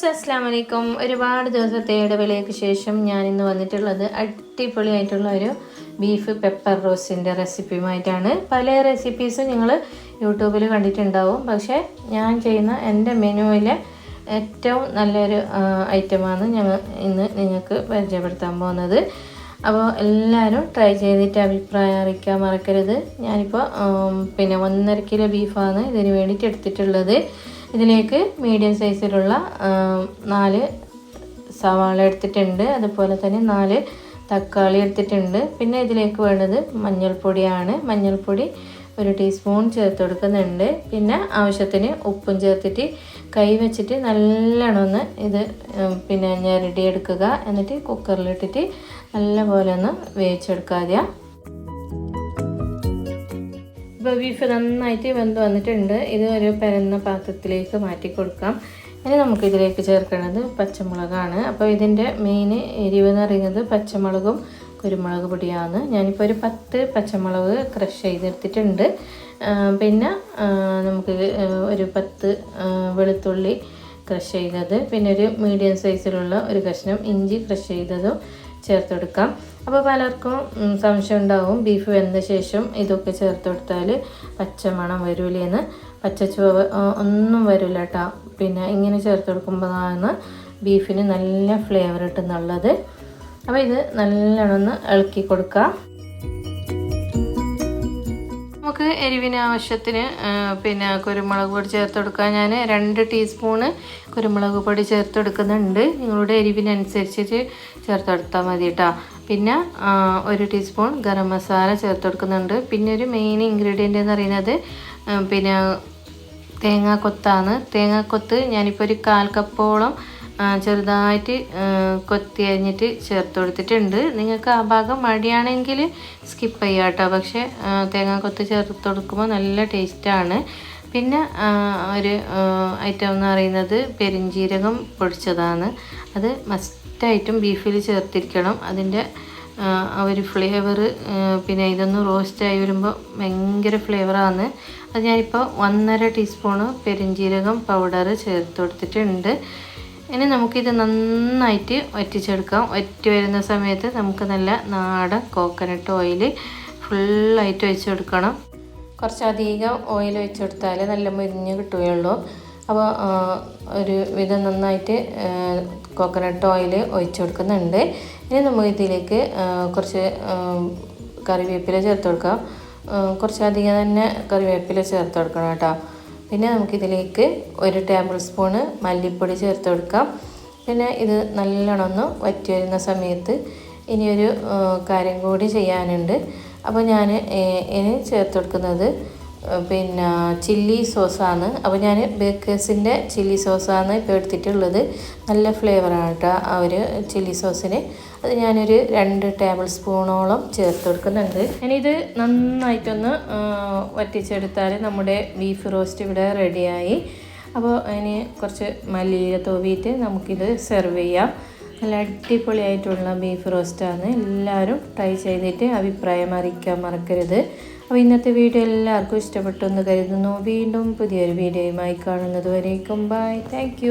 Friends അസ്സാം വലൈക്കും ഒരുപാട് ദിവസത്തെ ഇടവേളയ്ക്ക് ശേഷം ഞാൻ ഇന്ന് വന്നിട്ടുള്ളത് അടിപൊളിയായിട്ടുള്ള ഒരു ബീഫ് പെപ്പർ റോസിന്റെ റെസിപ്പിയുമായിട്ടാണ് പല റെസിപ്പീസും നിങ്ങൾ യൂട്യൂബിൽ കണ്ടിട്ടുണ്ടാവും. പക്ഷേ ഞാൻ ചെയ്യുന്ന എന്റെ മെനുവിലെ ഏറ്റവും നല്ലൊരു ഐറ്റമാണ് ഞങ്ങൾ ഇന്ന് നിങ്ങൾക്ക് പരിചയപ്പെടുത്താൻ പോകുന്നത്. അപ്പോൾ എല്ലാവരും ട്രൈ ചെയ്തിട്ട് അഭിപ്രായം അറിയിക്കാൻ മറക്കരുത്. ഞാനിപ്പോൾ പിന്നെ ഒന്നര കിലോ ബീഫാണ് ഇതിന് വേണ്ടിയിട്ട് എടുത്തിട്ടുള്ളത്. ഇതിലേക്ക് മീഡിയം സൈസിലുള്ള നാല് സവാള എടുത്തിട്ടുണ്ട്. അതുപോലെ തന്നെ നാല് തക്കാളി എടുത്തിട്ടുണ്ട്. പിന്നെ ഇതിലേക്ക് വേണ്ടത് മഞ്ഞൾപ്പൊടിയാണ്. മഞ്ഞൾപ്പൊടി ഒരു ടീസ്പൂൺ ചേർത്ത് കൊടുക്കുന്നുണ്ട്. പിന്നെ ആവശ്യത്തിന് ഉപ്പും ചേർത്തിട്ട് കൈ വെച്ചിട്ട് നല്ലോണം ഒന്ന് ഇത് പിന്നെ ഞെരടി എടുക്കുക എന്നിട്ട് കുക്കറിലിട്ടിട്ട് നല്ലപോലെ ഒന്ന് വേവിച്ചെടുക്കാതെ ഇപ്പോൾ ബീഫ് നന്നായിട്ട് വെന്ത് വന്നിട്ടുണ്ട്. ഇത് ഒരു പരന്ന പാത്രത്തിലേക്ക് മാറ്റി കൊടുക്കാം. ഇനി നമുക്കിതിലേക്ക് ചേർക്കുന്നത് പച്ചമുളകാണ്. അപ്പോൾ ഇതിന്റെ മെയിൻ എരിവ് എന്ന് പറയുന്നത് പച്ചമുളകും കുരുമുളക് പൊടിയാണ്. ഞാനിപ്പോൾ ഒരു പത്ത് പച്ചമുളക് ക്രഷ് ചെയ്തെടുത്തിട്ടുണ്ട്. പിന്നെ നമുക്ക് ഒരു പത്ത് വെളുത്തുള്ളി ക്രഷ് ചെയ്തത്. പിന്നെ ഒരു മീഡിയം സൈസിലുള്ള ഒരു കഷ്ണം ഇഞ്ചി ക്രഷ് ചെയ്തതും ചേർത്ത് കൊടുക്കാം അപ്പോൾ പലർക്കും സംശയം ഉണ്ടാവും ബീഫ് വെന്ത ശേഷം ഇതൊക്കെ ചേർത്ത് കൊടുത്താൽ പച്ചമണം വരൂലേന്ന്. പച്ചച്ചുവ ഒന്നും വരില്ല കേട്ടോ പിന്നെ ഇങ്ങനെ ചേർത്ത് കൊടുക്കുമ്പോഴാണ് ബീഫിന് നല്ല ഫ്ലേവർ കിട്ടുന്നുള്ളത്. അപ്പോൾ ഇത് നല്ലോണം ഒന്ന് ഇളക്കി കൊടുക്കാം. നമുക്ക് എരിവിന് ആവശ്യത്തിന് പിന്നെ കുരുമുളക് പൊടി ചേർത്ത് കൊടുക്കാം. ഞാൻ രണ്ട് ടീസ്പൂണ് കുരുമുളക് പൊടി ചേർത്ത് കൊടുക്കുന്നുണ്ട്. നിങ്ങളുടെ എരിവിനനുസരിച്ചിട്ട് ചേർത്ത് കൊടുത്താൽ മതി കേട്ടോ പിന്നെ ഒരു ടീസ്പൂൺ ഗരം മസാല ചേർത്ത് കൊടുക്കുന്നുണ്ട്. പിന്നെ ഒരു മെയിൻ ഇൻഗ്രീഡിയന്റ് എന്ന് പറയുന്നത് പിന്നെ തേങ്ങാക്കൊത്താണ്. തേങ്ങാക്കൊത്ത് ഞാനിപ്പോൾ ഒരു കാൽ കപ്പോളം ചെറുതായിട്ട് കൊത്തി അരിഞ്ഞിട്ട് ചേർത്ത് കൊടുത്തിട്ടുണ്ട് നിങ്ങൾക്ക് ആ ഭാഗം മടിയാണെങ്കിൽ സ്കിപ്പ് ചെയ്യാം കേട്ടോ പക്ഷേ തേങ്ങാക്കൊത്ത് ചേർത്ത് കൊടുക്കുമ്പോൾ നല്ല ടേസ്റ്റാണ് പിന്നെ ഒരു ഐറ്റം എന്ന് പറയുന്നത് പെരിഞ്ജീരകം പൊടിച്ചതാണ്. അത് മസ്റ്റായിട്ടും ബീഫിൽ ചേർത്തിരിക്കണം. അതിന്റെ ആ ഒരു ഫ്ലേവർ പിന്നെ ഇതൊന്ന് റോസ്റ്റായി വരുമ്പോൾ ഭയങ്കര ഫ്ലേവറാണ് അത് ഞാനിപ്പോൾ ഒന്നര ടീസ്പൂണ് പെരിഞ്ജീരകം പൗഡർ ചേർത്ത് കൊടുത്തിട്ടുണ്ട് ഇനി നമുക്കിത് നന്നായിട്ട് വറ്റിച്ചെടുക്കാം. വറ്റി വരുന്ന സമയത്ത് നമുക്ക് നല്ല നാടൻ കോക്കനട്ട് ഓയിൽ ഫുള്ളായിട്ട് ഒഴിച്ചു കൊടുക്കണം കുറച്ചധികം ഓയിൽ ഒഴിച്ചു കൊടുത്താൽ നല്ല മുരിഞ്ഞ് കിട്ടുകയുള്ളൂ. അപ്പോൾ ഒരു വിധം നന്നായിട്ട് കോക്കനട്ട് ഓയിൽ ഒഴിച്ചു കൊടുക്കുന്നുണ്ട് ഇനി നമുക്ക് ഇതിലേക്ക് കുറച്ച് കറിവേപ്പില ചേർത്ത് കൊടുക്കാം. കുറച്ചധികം തന്നെ കറിവേപ്പില ചേർത്ത് കൊടുക്കണം കേട്ടോ. പിന്നെ നമുക്കിതിലേക്ക് ഒരു ടേബിൾ സ്പൂണ് മല്ലിപ്പൊടി ചേർത്ത് കൊടുക്കാം. പിന്നെ ഇത് നല്ലോണം ഒന്ന് വറ്റി വരുന്ന സമയത്ത് ഇനിയൊരു കാര്യം കൂടി ചെയ്യാനുണ്ട്. അപ്പോൾ ഞാൻ ഇനി ചേർത്ത് കൊടുക്കുന്നത് പിന്നെ ചില്ലി സോസാണ്. അപ്പോൾ ഞാൻ ബേക്കേഴ്സിന്റെ ചില്ലി സോസാണ് ഇപ്പോൾ എടുത്തിട്ടുള്ളത്. നല്ല ഫ്ലേവറാണ് കേട്ടോ ആ ഒരു ചില്ലി സോസിന്. അത് ഞാനൊരു രണ്ട് ടേബിൾ സ്പൂണോളം ചേർത്ത് കൊടുക്കുന്നുണ്ട്. ഇനിയിത് നന്നായിട്ടൊന്ന് വറ്റിച്ചെടുത്താൽ നമ്മുടെ ബീഫ് റോസ്റ്റ് ഇവിടെ റെഡിയായി. അപ്പോൾ അതിന് കുറച്ച് മല്ലിയില തൂവിയിട്ട് നമുക്കിത് സെർവ് ചെയ്യാം. നല്ല അടിപൊളിയായിട്ടുള്ള ബീഫ് റോസ്റ്റാണ് എല്ലാവരും ട്രൈ ചെയ്തിട്ട് അഭിപ്രായം അറിയിക്കാൻ മറക്കരുത്. അപ്പോൾ ഇന്നത്തെ വീഡിയോ എല്ലാവർക്കും ഇഷ്ടപ്പെട്ടു എന്ന് കരുതുന്നു. വീണ്ടും പുതിയൊരു വീഡിയോയുമായി കാണുന്നത് വരേക്കും ബൈ താങ്ക്